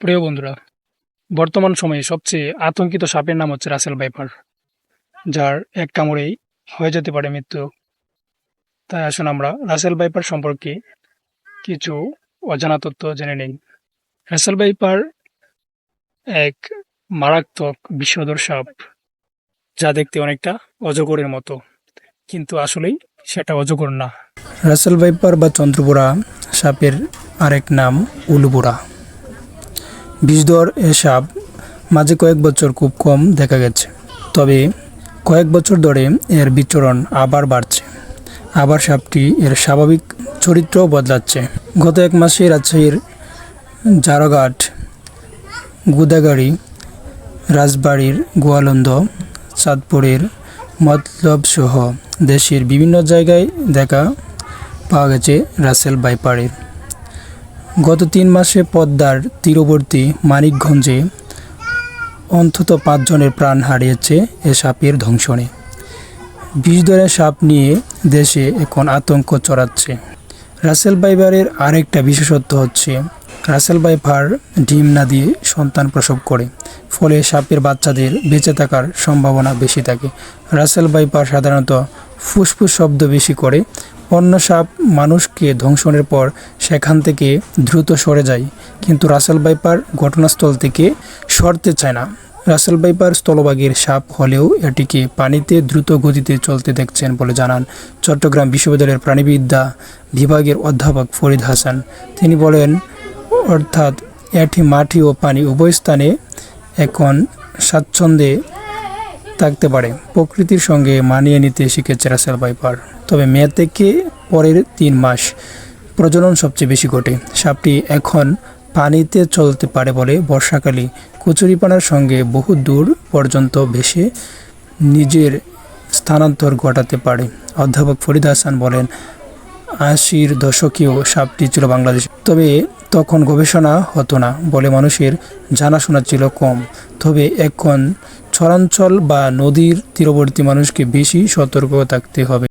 প্রিয় বন্ধুরা, বর্তমান সময়ে সবচেয়ে আতঙ্কিত সাপের নাম হচ্ছে রাসেল ভাইপার, যার এক কামড়েই হয়ে যেতে পারে মৃত্যু। তাই আসুন আমরা রাসেল ভাইপার সম্পর্কে কিছু অজানা তথ্য জেনে নেই। রাসেল ভাইপার এক মারাত্মক বিষধর সাপ, যা দেখতে অনেকটা অজগরের মতো, কিন্তু আসলেই সেটা অজগর না। রাসেল ভাইপার বা চন্দ্রবোরা সাপের আরেক নাম উলুবোরা। বিষধর এ সাপ মাঝে কয়েক বছর খুব কম দেখা গেছে। তবে কয়েক বছর ধরে এর বিচরণ আবার বাড়ছে। আবার সাপটি এর স্বাভাবিক চরিত্র বদলাচ্ছে। গত এক মাসে রাজশাহীর জারঘাট গুদাগাড়ি, রাজবাড়ির গোয়ালন্দ, চাঁদপুরের মতলব সহ দেশের বিভিন্ন জায়গায় দেখা পাওয়া গেছে রাসেল বাইপারের গত তিন মাসে পদ্মার তীরবর্তী মানিকগঞ্জে অন্তত পাঁচজনের প্রাণ হারিয়েছে এ সাপের ধ্বংসনে বিষধরে সাপ নিয়ে দেশে এখন আতঙ্ক চড়াচ্ছে। রাসেল বাইবারের আরেকটা বিশেষত্ব হচ্ছে, রাসেল বাইপার ডিম না দিয়ে সন্তান প্রসব করে, ফলে সাপের বাচ্চাদের বেঁচে থাকার সম্ভাবনা বেশি থাকে। রাসেল বাইপার সাধারণত ফুসফুস শব্দ বেশি করে অন্য সাপ মানুষকে ধ্বংসনের পর সেখান থেকে দ্রুত সরে যায়। কিন্তু রাসেল বাইপার ঘটনাস্থল থেকে সরতে চায় না। রাসেল বাইপার স্থলভাগের সাপ হলেও এটিকে পানিতে দ্রুত গতিতে চলতে দেখছেন বলে জানান চট্টগ্রাম বিশ্ববিদ্যালয়ের প্রাণীবিদ্যা বিভাগের অধ্যাপক ফরিদ হাসান। তিনি বলেন, অর্থাৎ এটি মাটি ও পানি উভয় স্থানে এখন স্বাচ্ছন্দ্যে থাকতে পারে। প্রকৃতির সঙ্গে মানিয়ে নিতে শিখেছে রাসেল ভাইপার। তবে মে থেকে পরের তিন মাস প্রজনন সবচেয়ে বেশি ঘটে। সাপটি এখন পানিতে চলতে পারে বলে বর্ষাকালে কচুরিপানার সঙ্গে বহু দূর পর্যন্ত ভেসে নিজের স্থানান্তর ঘটাতে পারে। অধ্যাপক ফরিদ হাসান বলেন, আশির দশকেও সাপটি ছিল বাংলাদেশ। তবে তখন গবেষণা হতো না বলে মানুষের জানাশোনা ছিল কম। তবে এখন চরাঞ্চল বা নদীর তীরবর্তী মানুষকে বেশি সতর্ক থাকতে হবে।